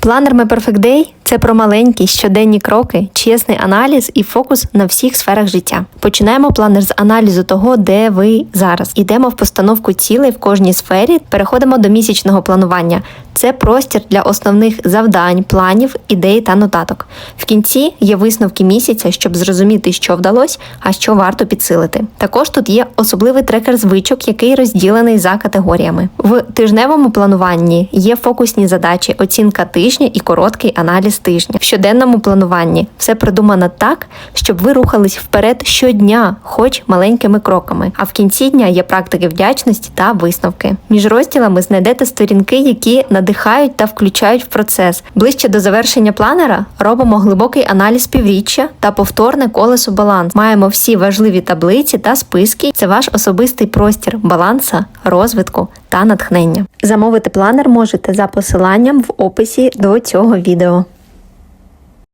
Планер My Perfect Day – це про маленькі щоденні кроки, чесний аналіз і фокус на всіх сферах життя. Починаємо планер з аналізу того, де ви зараз. Ідемо в постановку цілей в кожній сфері. Переходимо до місячного планування. Це простір для основних завдань, планів, ідей та нотаток. В кінці є висновки місяця, щоб зрозуміти, що вдалося, а що варто підсилити. Також тут є особливий трекер звичок, який розділений за категоріями. В тижневому плануванні є фокусні задачі, оцінка тижня і короткий аналіз тижня. В щоденному плануванні все придумано так, щоб ви рухались вперед щодня, хоч маленькими кроками. А в кінці дня є практики вдячності та висновки. Між розділами знайдете сторінки, які надихають та включають в процес. Ближче до завершення планера робимо глибокий аналіз півріччя та повторне колесо баланс. Маємо всі важливі таблиці та списки. Це ваш особистий простір баланса, розвитку та натхнення. Замовити планер можете за посиланням в описі до цього відео.